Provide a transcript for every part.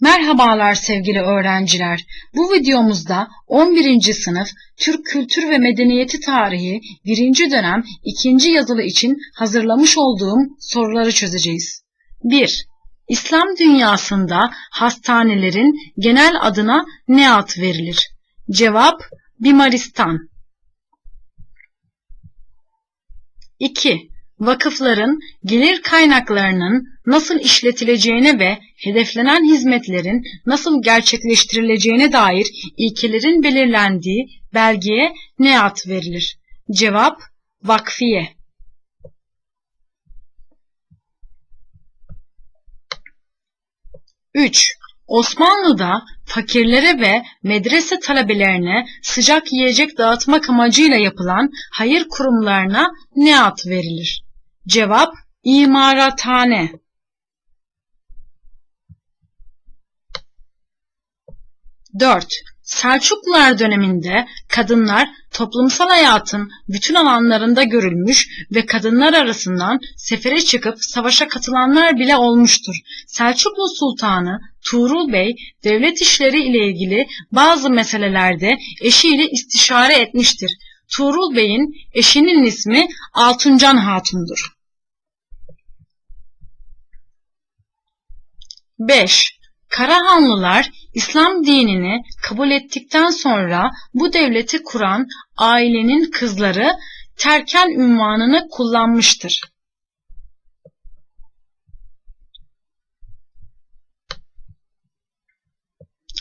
Merhabalar sevgili öğrenciler. Bu videomuzda 11. sınıf Türk Kültür ve Medeniyeti Tarihi 1. dönem 2. yazılı için hazırlamış olduğum soruları çözeceğiz. 1. İslam dünyasında hastanelerin genel adına ne ad verilir? Cevap Bimaristan. 2. Vakıfların gelir kaynaklarının nasıl işletileceğine ve hedeflenen hizmetlerin nasıl gerçekleştirileceğine dair ilkelerin belirlendiği belgeye ne ad verilir? Cevap Vakfiye. Üç. Osmanlı'da fakirlere ve medrese talebelerine sıcak yiyecek dağıtmak amacıyla yapılan hayır kurumlarına ne ad verilir? Cevap imarathane. 4. Selçuklular döneminde kadınlar toplumsal hayatın bütün alanlarında görülmüş ve kadınlar arasından sefere çıkıp savaşa katılanlar bile olmuştur. Selçuklu Sultanı Tuğrul Bey devlet işleri ile ilgili bazı meselelerde eşiyle istişare etmiştir. Tuğrul Bey'in eşinin ismi Altuncan Hatun'dur. 5. Karahanlılar İslam dinini kabul ettikten sonra bu devleti kuran ailenin kızları terken ünvanını kullanmıştır.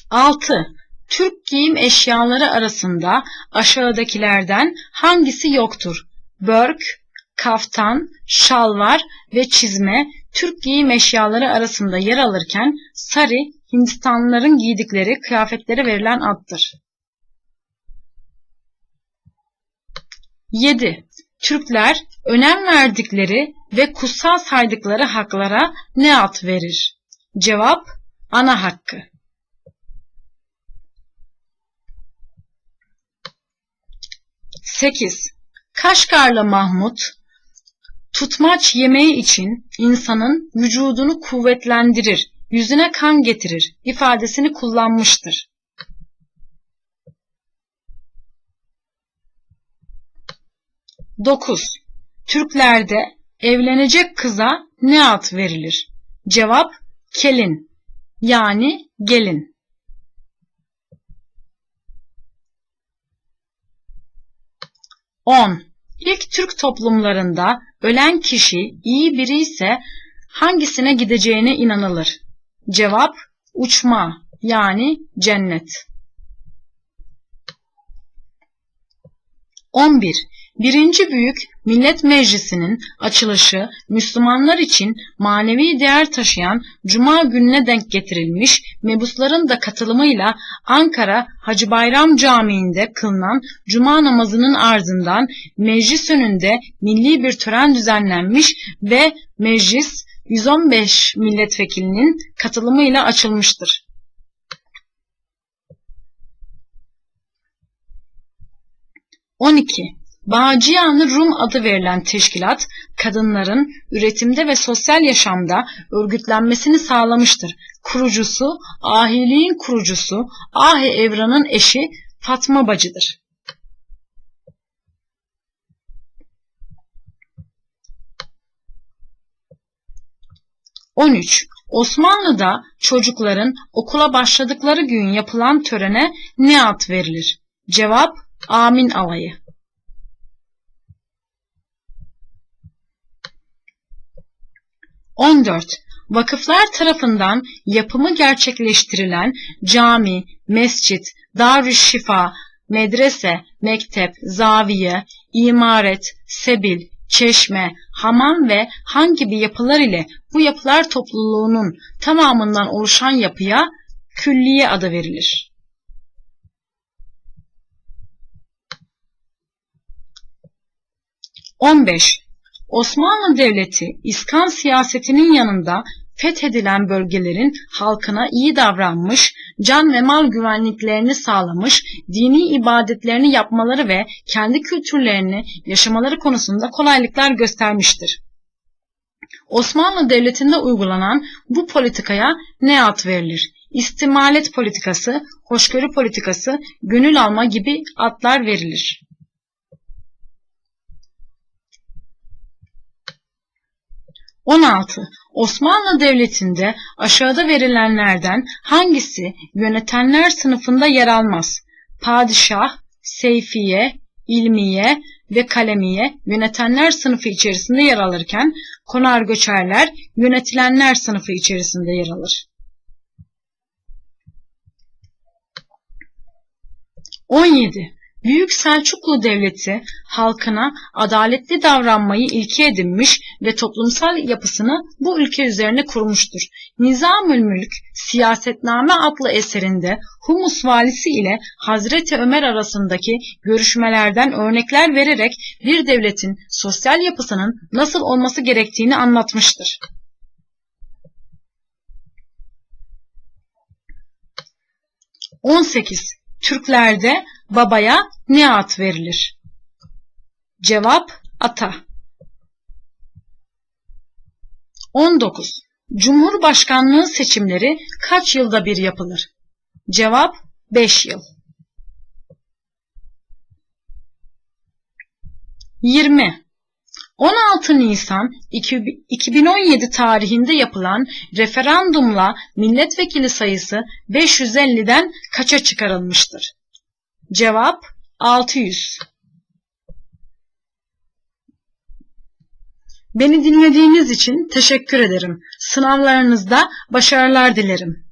Altı. Türk giyim eşyaları arasında aşağıdakilerden hangisi yoktur? Börk, kaftan, şalvar ve çizme Türk giyim eşyaları arasında yer alırken sari Hindistanlıların giydikleri kıyafetlere verilen addır. 7. Türkler önem verdikleri ve kutsal saydıkları haklara ne ad verir? Cevap ana hakkı. 8. Kaşgarlı Mahmut tutmaç yemeği için insanın vücudunu kuvvetlendirir, yüzüne kan getirir ifadesini kullanmıştır. Dokuz. Türklerde evlenecek kıza ne ad verilir? Cevap kelin yani gelin. 10. İlk Türk toplumlarında ölen kişi iyi biri ise hangisine gideceğine inanılır? Cevap uçma yani cennet. 11. Birinci Büyük Millet Meclisi'nin açılışı Müslümanlar için manevi değer taşıyan Cuma gününe denk getirilmiş mebusların da katılımıyla Ankara Hacı Bayram Camii'nde kılınan Cuma namazının ardından meclis önünde milli bir tören düzenlenmiş ve meclis 115 milletvekilinin katılımıyla açılmıştır. 12. Bağcıyanı Rum adı verilen teşkilat, kadınların üretimde ve sosyal yaşamda örgütlenmesini sağlamıştır. Kurucusu, ahiliğin kurucusu, Ahi Evran'ın eşi Fatma Bacı'dır. On üç. Osmanlı'da çocukların okula başladıkları gün yapılan törene ne ad verilir? Cevap Amin alayı. 14. Vakıflar tarafından yapımı gerçekleştirilen cami, mescit, darüşşifa, medrese, mektep, zaviye, imaret, sebil, çeşme, hamam ve hangi gibi yapılar ile bu yapılar topluluğunun tamamından oluşan yapıya külliye adı verilir. On beş. Osmanlı Devleti İskan siyasetinin yanında fethedilen bölgelerin halkına iyi davranmış, can ve mal güvenliklerini sağlamış, dini ibadetlerini yapmaları ve kendi kültürlerini yaşamaları konusunda kolaylıklar göstermiştir. Osmanlı Devleti'nde uygulanan bu politikaya ne ad verilir? istimalet politikası, hoşgörü politikası, gönül alma gibi adlar verilir. (16) Osmanlı Devleti'nde aşağıda verilenlerden hangisi yönetenler sınıfında yer almaz? Padişah, Seyfiye, İlmiye ve Kalemiye yönetenler sınıfı içerisinde yer alırken konar göçerler yönetilenler sınıfı içerisinde yer alır. 17. Büyük Selçuklu Devleti halkına adaletli davranmayı ilke edinmiş ve toplumsal yapısını bu ülke üzerine kurmuştur. Nizamül Mülk Siyasetname adlı eserinde Humus valisi ile Hazreti Ömer arasındaki görüşmelerden örnekler vererek bir devletin sosyal yapısının nasıl olması gerektiğini anlatmıştır. 18. Türklerde babaya ne ad verilir? Cevap ata. 19. Cumhurbaşkanlığı seçimleri kaç yılda bir yapılır? Cevap 5 yıl. 20. 16 Nisan 2017 tarihinde yapılan referandumla milletvekili sayısı 550'den kaça çıkarılmıştır? Cevap 600. Beni dinlediğiniz için teşekkür ederim. Sınavlarınızda başarılar dilerim.